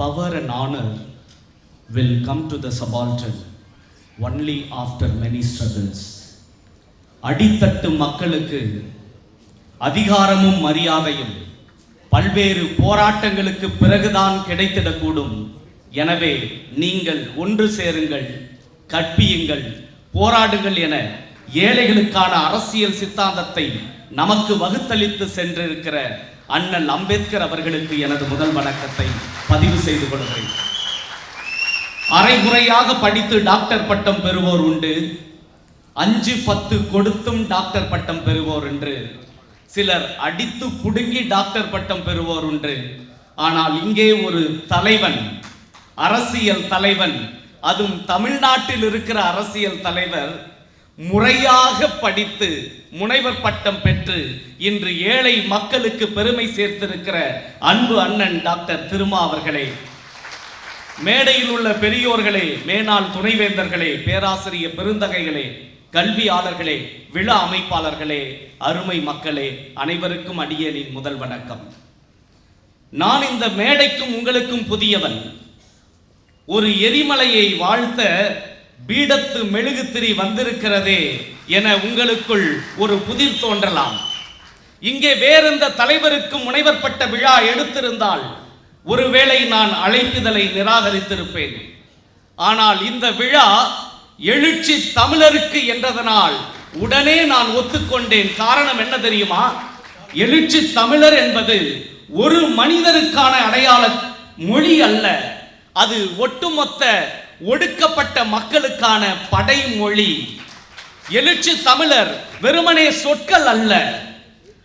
power and honor will come to the subaltern only after many struggles. அடித்தட்டு மக்களுக்கு அதிகாரமும் மரியாதையும் பல்வேறு போராட்டங்களுக்கு பிறகுதான் கிடைத்திடக்கூடும் எனவே நீங்கள் ஒன்று சேருங்கள் கற்பியுங்கள் போராடுங்கள் என ஏழைகளுக்கான அரசியல் சித்தாந்தத்தை நமக்கு வகுத்தளித்து சென்றிருக்கிற அண்ணல் அம்பேத்கர் அவர்களுக்கு எனது முதல் வணக்கத்தை பதிவு செய்து கொள்கிறேன். அரைகுறையாக படித்து டாக்டர் பட்டம் பெறுவோர் உண்டு. அஞ்சு பத்து கொடுத்தும் டாக்டர் பட்டம் பெறுவோர் என்று. சிலர் அடித்து புடுங்கி டாக்டர் பட்டம் பெறுவோர் உண்டு. ஆனால் இங்கே ஒரு தலைவன் அரசியல் தலைவன் அதுவும் தமிழ்நாட்டில் இருக்கிற அரசியல் தலைவர் முறையாக படித்து முனைவர் பட்டம் பெற்று இன்று ஏழை மக்களுக்கு பெருமை சேர்த்திருக்கிற அன்பு அண்ணன் டாக்டர் திருமா அவர்களே மேடையில் உள்ள பெரியோர்களே மேனாள் துணைவேந்தர்களே பேராசிரிய பெருந்தகைகளே கல்வியாளர்களே விழா அமைப்பாளர்களே அருமை மக்களே அனைவருக்கும் அடியேனின் முதல் வணக்கம். நான் இந்த மேடைக்கும் உங்களுக்கும் புதியவன். ஒரு எரிமலையை வாழ்த்த பீடத்து மெழுகுத்திரி வந்திருக்கிறதே என உங்களுக்குள் ஒரு புதிர் தோன்றலாம். இங்கே வேறெந்த தலைவருக்கும் முனைவர் பட்ட விழா எடுத்திருந்தால் ஒருவேளை நான் அழைப்புதலை நிராகரித்திருப்பேன். ஆனால் இந்த விழா எழுச்சி தமிழருக்கு என்றதனால் உடனே நான் ஒத்துக்கொண்டேன். காரணம் என்ன தெரியுமா? எழுச்சி தமிழர் என்பது ஒரு மனிதருக்கான அடையாள மொழி அல்ல. அது ஒட்டுமொத்த ஒடுக்கப்பட்ட மக்களுக்கான படைமொழி. எழுச்சி தமிழர் வெறுமனே சொற்கள் அல்ல.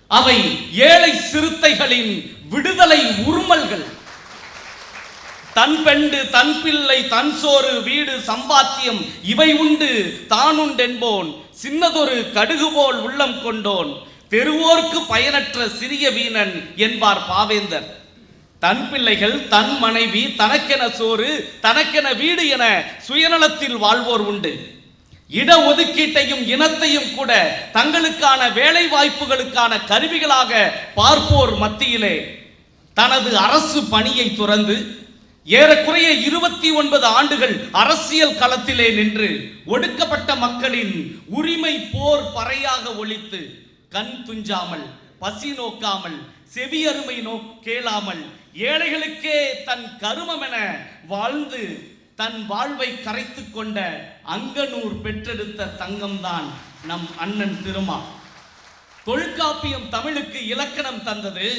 அவை ஏழை சிறுத்தைகளின் விடுதலை உருமல்கள் தன் பெண்டு தன் பிள்ளை தன் சோறு வீடு சம்பாத்தியம் இவை உண்டு தானுண்டென்போன். சின்னதொரு கடுகு போல் உள்ளம் கொண்டோன். தெருவோர்க்கு பயனற்ற சிறிய வீணன் என்பார் பாவேந்தர். தன் பிள்ளைகள் தன் மனைவி தனக்கென சோறு தனக்கென வீடு என சுயநலத்தில் வாழ்வோர் உண்டு. இட ஒதுக்கீட்டையும் இனத்தையும் கூட தங்களுக்கான வேலை வாய்ப்புகளுக்கான கருவிகளாக பார்ப்போர் மத்தியிலே. தனது அரசு பணியை துறந்து ஏறக்குறைய இருபத்தி ஒன்பது ஆண்டுகள் அரசியல் களத்திலே நின்று ஒடுக்கப்பட்ட மக்களின் உரிமை போர் பறையாக ஒழித்து கண் துஞ்சாமல் பசி நோக்காமல் செவியருமை நோ கேளாமல் ஏழைகளுக்கே தன் கருமம் என வாழ்ந்து தன் வாழ்வை கரைத்துக் கொண்ட அங்கனூர் பெற்றெடுத்த தங்கம்தான் நம் அண்ணன் திருமா. தொல்காப்பியம் தமிழுக்கு இலக்கணம் தந்தது.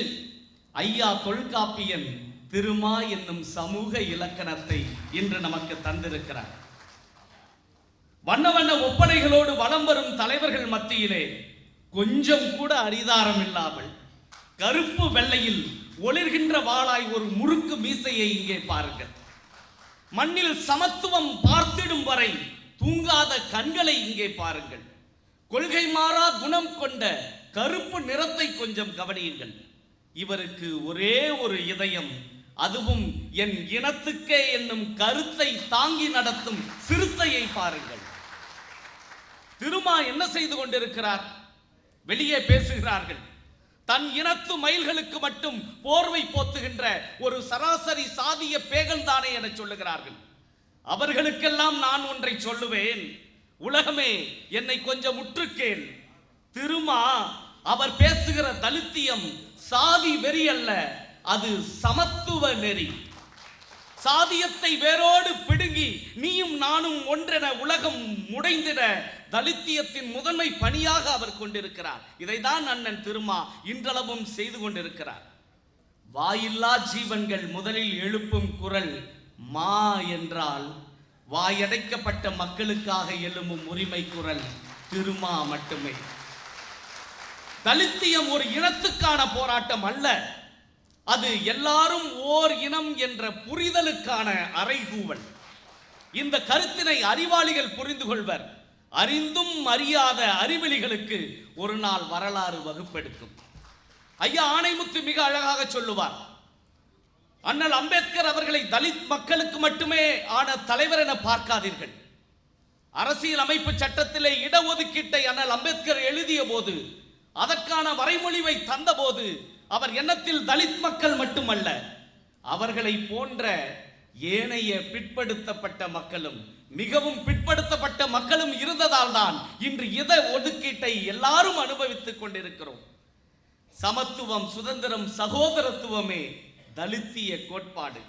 ஐயா தொல்காப்பியன் திருமா என்னும் சமூக இலக்கணத்தை இன்று நமக்கு தந்திருக்கிறார். வண்ண வண்ண ஒப்பனைகளோடு வலம் வரும் தலைவர்கள் மத்தியிலே கொஞ்சம் கூட அரிதாரம் இல்லாமல் கருப்பு வெள்ளையில் ஒளிர்கின்ற வாளாய் ஒரு முறுக்கு மீசையை இங்கே பாருங்கள். மண்ணில் சமத்துவம் பார்த்திடும் வரை தூங்காத கண்களை இங்கே பாருங்கள். கொள்கை மாறா குணம் கொண்ட கருப்பு நிறத்தை கொஞ்சம் கவனியுங்கள். இவருக்கு ஒரே ஒரு இதயம் அதுவும் என் இனத்துக்கே என்னும் கருத்தை தாங்கி நடத்தும் சிறுத்தையை பாருங்கள். திருமா என்ன செய்து கொண்டிருக்கிறார்? வெளியே பேசுகிறார்கள். தன் இனத்து மயில்களுக்கு மட்டும் போர்வை போத்துகின்ற ஒரு சராசரி சாதிய பேகன் தானே என சொல்லுகிறார்கள். அவர்களுக்கெல்லாம் நான் ஒன்றை சொல்லுவேன். உலகமே என்னை கொஞ்சம் முற்றுக்கேன் திருமா அவர் பேசுகிற தலித்தியம் சாதி வெறி அல்ல அது சமத்துவ நெறி. சாதியத்தை வேரோடு பிடுங்கி நீயும் நானும் ஒன்றென உலகம் முடைந்திட தலித்தியத்தின் முதன்மை பணியாக அவர் கொண்டிருக்கிறார். இதைதான் அண்ணன் திருமா இன்றளவும் செய்து கொண்டிருக்கிறார். வாயில்லா ஜீவன்கள் முதலில் எழுப்பும் குரல் மா என்றால் வாயடைக்கப்பட்ட மக்களுக்காக எழும்பும் உரிமை குரல் திருமா மட்டுமே. தலித்தியம் ஒரு இனத்துக்கான போராட்டம் அல்ல. அது எல்லாரும் ஓர் இனம் என்ற புரிதலுக்கான அறைகூவல். இந்த கருத்தினை அறிவாளிகள் புரிந்து கொள்வர். அறிந்தும் அறியாத அறிவெளிகளுக்கு ஒரு நாள் வரலாறு வகுப்பெடுக்கும். ஐயா ஆணைமுத்து மிக அழகாக சொல்லுவார். அண்ணல் அம்பேத்கர் அவர்களை தலித் மக்களுக்கு மட்டுமே ஆன தலைவர் என பார்க்காதீர்கள். அரசியல் அமைப்பு சட்டத்திலே இடஒதுக்கீட்டை அண்ணல் அம்பேத்கர் எழுதிய போது அதற்கான வரைமொழிவை தந்தபோது அவர் எண்ணத்தில் தலித் மக்கள் மட்டுமல்ல அவர்களை போன்ற ஏனைய பிற்படுத்தப்பட்ட மக்களும் மிகவும் பிற்படுத்தப்பட்ட மக்களும் இருந்ததால் தான் இன்று இத ஒதுக்கீட்டை எல்லாரும் அனுபவித்துக் கொண்டிருக்கிறோம். சமத்துவம் சுதந்திரம் சகோதரத்துவமே தலித்திய கோட்பாடு.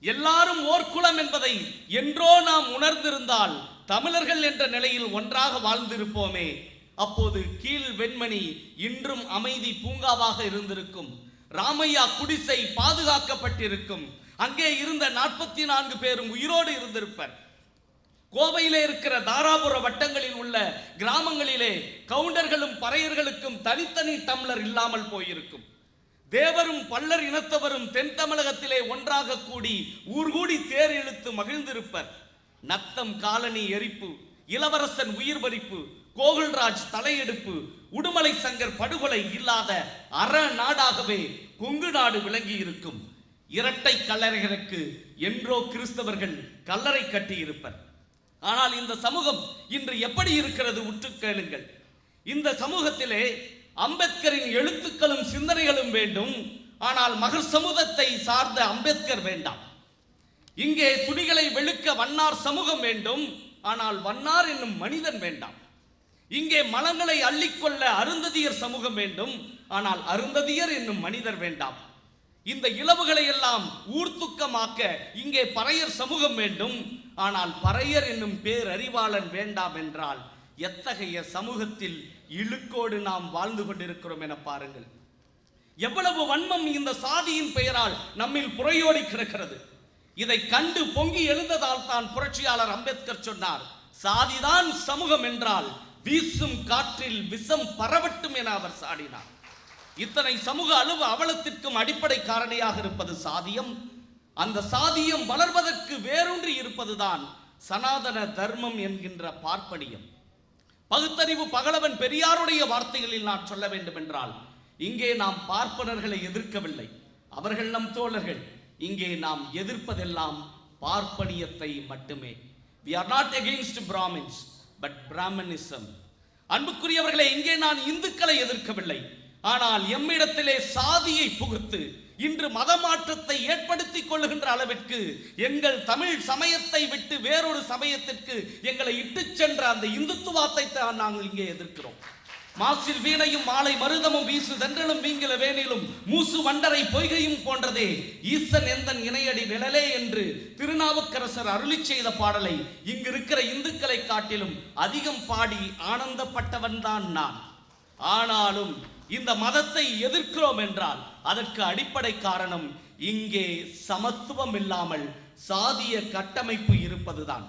எல்லாரும் ஓர்குலம் என்பதை என்றோ நாம் உணர்ந்திருந்தால் தமிழர்கள் என்ற நிலையில் ஒன்றாக வாழ்ந்திருப்போமே அப்போது கீழ் வெண்மணி இன்றும் அமைதி பூங்காவாக இருந்திருக்கும். ராமையா குடிசை பாதுகாக்கப்பட்டிருக்கும். அங்கே இருந்த நாற்பத்தி நான்கு பேரும் உயிரோடு இருந்திருப்பர். கோவையிலே இருக்கிற தாராபுர வட்டங்களில் உள்ள கிராமங்களிலே கவுண்டர்களும் பறையர்களுக்கும் தனித்தனி டம்ளர் இல்லாமல் போயிருக்கும். தேவரும் பல்லர் இனத்தவரும் தென் தமிழகத்திலே ஒன்றாக கூடி ஊர்கூடி தேர் இழுத்து மகிழ்ந்திருப்பர். நத்தம் காலனி எரிப்பு இளவரசன் உயிர் பறிப்பு கோகுல்ராஜ் தலையெடுப்பு உடுமலை சங்கர் படுகொலை இல்லாத அற நாடாகவே கொங்கு நாடு விளங்கி இருக்கும் இரட்டை கல்லறைகளுக்கு என்றோ கிறிஸ்தவர்கள் கல்லறை கட்டியிருப்பர். ஆனால் இந்த சமூகம் இன்று எப்படி இருக்கிறது உற்று கேளுங்கள். இந்த சமூகத்திலே அம்பேத்கரின் எழுத்துக்களும் சிந்தனைகளும் வேண்டும். ஆனால் மகர் சமூகத்தை சார்ந்த அம்பேத்கர் வேண்டாம். இங்கே துணிகளை வெளுக்க வண்ணார் சமூகம் வேண்டும். ஆனால் வண்ணார் என்னும் மனிதன் வேண்டாம். இங்கே மலங்களை அள்ளிக்கொள்ள அருந்ததியர் சமூகம் வேண்டும் ஆனால் அருந்ததியர் என்னும் மனிதர் வேண்டாம். இந்த இளவுகளை எல்லாம் ஊர்த்துக்கமாக்க இங்கே பறையர் சமூகம் வேண்டும் ஆனால் பறையர் என்னும் பேரறிவாளன் வேண்டாம் என்றால் எத்தகைய சமூகத்தில் இழுக்கோடு நாம் வாழ்ந்து கொண்டிருக்கிறோம் என பாருங்கள். எவ்வளவு வன்மம் இந்த சாதியின் பெயரால் நம்மில் புறையோடி கிடக்கிறது. இதை கண்டு பொங்கி எழுந்ததால் தான் புரட்சியாளர் அம்பேத்கர் சொன்னார் சாதிதான் சமூகம் என்றால் வீசும் காற்றில் விஷம் பரவட்டும் என அவர் சாடினார். இத்தனை சமூக அளவு அவலத்திற்கும் அடிப்படை காரணியாக இருப்பது சாதியம். அந்த சாதியம் வளர்வதற்கு வேரூன்றி இருப்பதுதான் சனாதன தர்மம் என்கின்ற பார்ப்பனியம். பகுத்தறிவு பகலவன் பெரியாருடைய வார்த்தைகளில் நான் சொல்ல வேண்டும் என்றால் இங்கே நாம் பார்ப்பனர்களை எதிர்க்கவில்லை. அவர்கள் நம் தோழர்கள் இங்கே நாம் எதிர்ப்பதெல்லாம் பார்ப்பனியத்தை மட்டுமே. We are not against Brahmins but Brahminism அன்புக்குரியவர்களே இங்கே நான் இந்துக்களை எதிர்க்கவில்லை. ஆனால் எம்மிடத்திலே சாதியை புகுத்து இன்று மதமாற்றத்தை ஏற்படுத்திக் கொள்ளுகின்ற அளவிற்கு எங்கள் தமிழ் சமயத்தை விட்டு வேறொரு சமயத்திற்கு எங்களை இட்டுச் சென்ற அந்த இந்துத்துவத்தை தான் நாங்கள் இங்கே எதிர்க்கிறோம். மாசில் வீணையும் மாலை மருதமும் வீசு தென்றலும் வீங்கில வேணிலும் மூசு வண்டரை பொய்கையும் போன்றதே. ஈசன் எந்தன் இணையடி நிழலே என்று திருநாவுக்கரசர் அருளி செய்த பாடலை இங்கு இருக்கிற இந்துக்களை காட்டிலும் அதிகம் பாடி ஆனந்தப்பட்டவன் தான் நான். ஆனாலும் இந்த மதத்தை எதிர்க்கிறோம் என்றால் அதற்கு அடிப்படை காரணம் இங்கே சமத்துவம் இல்லாமல் சாதிய கட்டமைப்பு இருப்பதுதான்.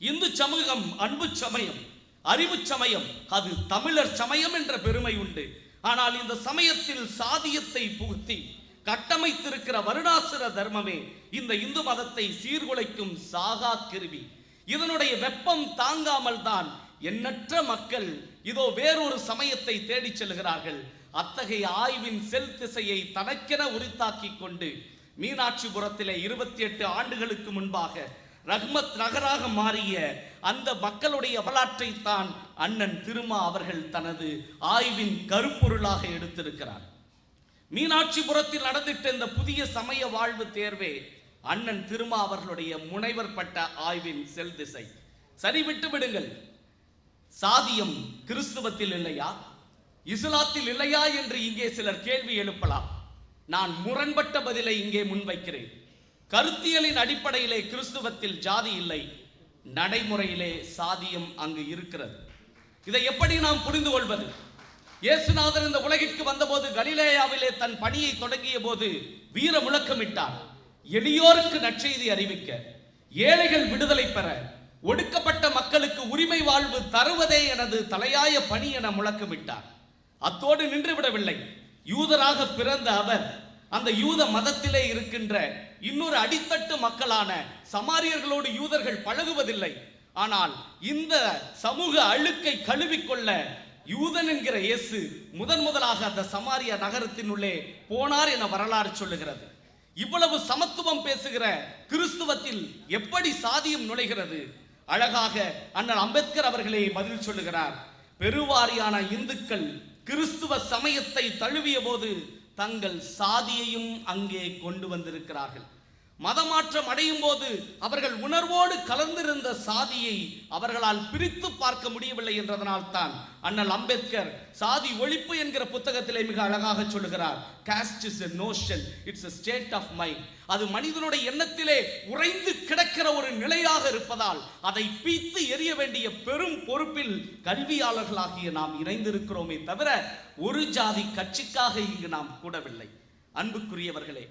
இந்து சமூகம் அன்பு சமயம். அறிவு சமயம் அது தமிழர் சமயம் என்ற பெருமை உண்டு. ஆனால் இந்த சமயத்தில் சாதியத்தை புகுத்தி கட்டமைத்திருக்கிற வருடாசுர தர்மமே இந்த இந்து மதத்தை சீர்குலைக்கும் சாகா கிருவி. இதனுடைய வெப்பம் தாங்காமல் தான் எண்ணற்ற மக்கள் இதோ வேறொரு சமயத்தை தேடிச் செல்கிறார்கள். அத்தகைய ஆய்வின் செல் திசையை தனக்கென உரித்தாக்கி கொண்டு மீனாட்சிபுரத்திலே இருபத்தி எட்டு ஆண்டுகளுக்கு முன்பாக ரஹ்மத் நகராக மாறிய அந்த மக்களுடைய வரலாற்றை தான் அண்ணன் திருமா அவர்கள் தனது ஆய்வின் கருப்பொருளாக எடுத்திருக்கிறார். மீனாட்சிபுரத்தில் நடந்திட்ட இந்த புதிய சமய வாழ்வு தேர்வே அண்ணன் திருமா அவர்களுடைய முனைவர் பட்ட ஆய்வின் செல் திசை. சரி விட்டு விடுங்கள். சாதியம் கிறிஸ்துவத்தில் இல்லையா? இஸ்லாத்தில் இல்லையா என்று இங்கே சிலர் கேள்வி எழுப்பலாம். நான் முரண்பட்ட பதிலை இங்கே முன்வைக்கிறேன். கருத்தியலின் அடிப்படையிலே கிறிஸ்துவத்தில் ஜாதி இல்லை நடைமுறையிலே சாதியம் அங்கு இருக்கிறது. இதை எப்படி நாம் புரிந்து கொள்வது? இயேசுநாதர் இந்த உலகிற்கு வந்தபோது கலிலேயாவிலே தன் பணியை தொடங்கிய போது வீர முழக்கமிட்டார். எளியோருக்கு நற்செய்தி அறிவிக்க ஏழைகள் விடுதலை பெற ஒடுக்கப்பட்ட மக்களுக்கு உரிமை வாழ்வு தருவதே எனது தலையாய பணி என முழக்கமிட்டார். அத்தோடு நின்று விடவில்லை. யூதராக பிறந்த அவர் அந்த யூத மதத்திலே இருக்கின்ற இன்னொரு அடித்தட்டு மக்களான சமாரியர்களோடு யூதர்கள் பழகுவதில்லை. ஆனால் இந்த சமூக அழுக்கை கழுவிக்கொள்ள யூதன் என்கிற இயேசு முதன் முதலாக அந்த சமாரிய நகரத்தினுள்ளே போனார் என வரலாறு சொல்லுகிறது. இவ்வளவு சமத்துவம் பேசுகிற கிறிஸ்துவத்தில் எப்படி சாதியம் நுழைகிறது? அழகாக அண்ணன் அம்பேத்கர் அவர்களே பதில் சொல்லுகிறார். பெருவாரியான இந்துக்கள் கிறிஸ்துவ சமயத்தை தழுவிய போது தங்கள் சாதியையும் அங்கே கொண்டு வந்திருக்கிறார்கள். மதமாற்றம் அடையும் போது அவர்கள் உணர்வோடு கலந்திருந்த சாதியை அவர்களால் பிரித்து பார்க்க முடியவில்லை என்றதனால் தான் அண்ணல் அம்பேத்கர் சாதி ஒழிப்பு என்கிற புத்தகத்திலே மிக அழகாக சொல்லுகிறார் caste is a notion it's a state of mind அது மனிதனுடைய எண்ணத்திலே உறைந்து கிடக்கிற ஒரு நிலையாக இருப்பதால் அதை பீத்து எரிய வேண்டிய பெரும் பொறுப்பில் கல்வியாளர்களாகிய நாம் இணைந்திருக்கிறோமே தவிர ஒரு ஜாதி கட்சிக்காக இங்கு நாம் கூடவில்லை. அன்புக்குரியவர்களே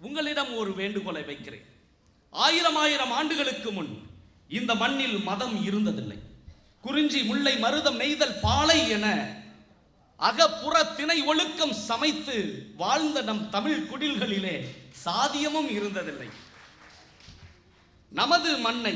உங்களிடம் ஒரு வேண்டுகோளை வைக்கிறேன். ஆயிரம் ஆயிரம் ஆண்டுகளுக்கு முன் இந்த மண்ணில் மதம் இருந்ததில்லை. குறிஞ்சி முல்லை மருதம் நெய்தல் பாலை என அகப்புற திணை ஒழுக்கம் சமைத்து வாழ்ந்த நம் தமிழ் குடில்களிலே சாதியமும் இருந்ததில்லை. நமது மண்ணை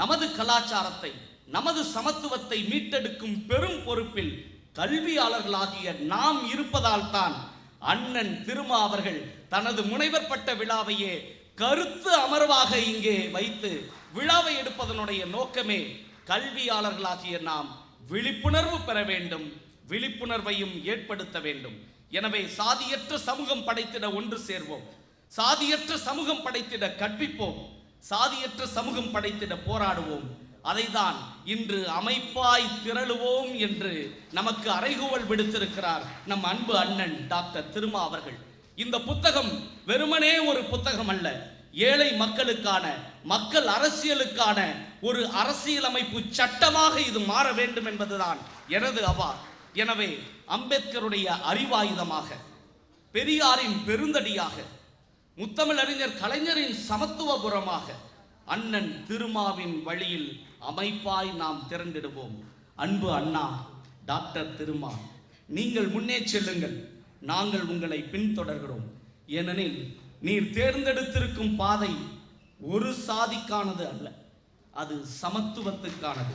நமது கலாச்சாரத்தை நமது சமத்துவத்தை மீட்டெடுக்கும் பெரும் பொறுப்பில் கல்வியாளர்களாகிய நாம் இருப்பதால் தான் அண்ணன் திருமா அவர்கள் தனது முனைவர் பட்ட விழாவையே கருத்து அமர்வாக இங்கே வைத்து விழாவை எடுப்பதனுடைய நோக்கமே கல்வியாளர்களாகிய நாம் விழிப்புணர்வு பெற வேண்டும் விழிப்புணர்வையும் ஏற்படுத்த வேண்டும். எனவே சாதியற்ற சமூகம் படைத்திட ஒன்று சேர்வோம். சாதியற்ற சமூகம் படைத்திட கற்பிப்போம். சாதியற்ற சமூகம் படைத்திட போராடுவோம். அதைதான் இன்று அமைப்பாய் திரளுவோம் என்று நமக்கு அறைகூவல் விடுத்திருக்கிறார் நம் அன்பு அண்ணன் டாக்டர் திருமா அவர்கள். இந்த புத்தகம் வெறுமனே ஒரு புத்தகம் அல்ல ஏழை மக்களுக்கான மக்கள் அரசியலுக்கான ஒரு அரசியலமைப்பு சட்டமாக இது மாற வேண்டும் என்பதுதான் எனது அவா எனவே அம்பேத்கருடைய அறிவாயுதமாக பெரியாரின் பெருந்தடியாக முத்தமிழறிஞர் கலைஞரின் சமத்துவபுரமாக அண்ணன் திருமாவின் வழியில் அமைப்பாய் நாம் திரண்டிடுவோம். அன்பு அண்ணா டாக்டர் திருமா நீங்கள் முன்னே செல்லுங்கள். நாங்கள் உங்களை பின்தொடர்கிறோம். ஏனெனில் நீர் தேர்ந்தெடுத்திருக்கும் பாதை ஒரு சாதிக்கானது அல்ல அது சமத்துவத்துக்கானது.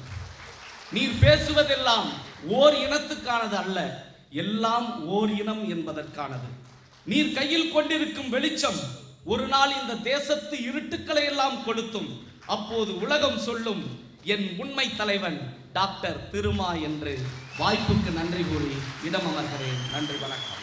நீர் பேசுவதெல்லாம் ஓர் இனத்துக்கானது அல்ல எல்லாம் ஓர் இனம் என்பதற்கானது. நீர் கையில் கொண்டிருக்கும் வெளிச்சம் ஒரு நாள் இந்த தேசத்து இருட்டுக்களை எல்லாம் கொளுத்தும். அப்போது உலகம் சொல்லும் என் உண்மை தலைவன் டாக்டர் திருமா என்று வாய்ப்புக்கு நன்றி கூறி இடம் அமர்கிறேன். நன்றி வணக்கம்.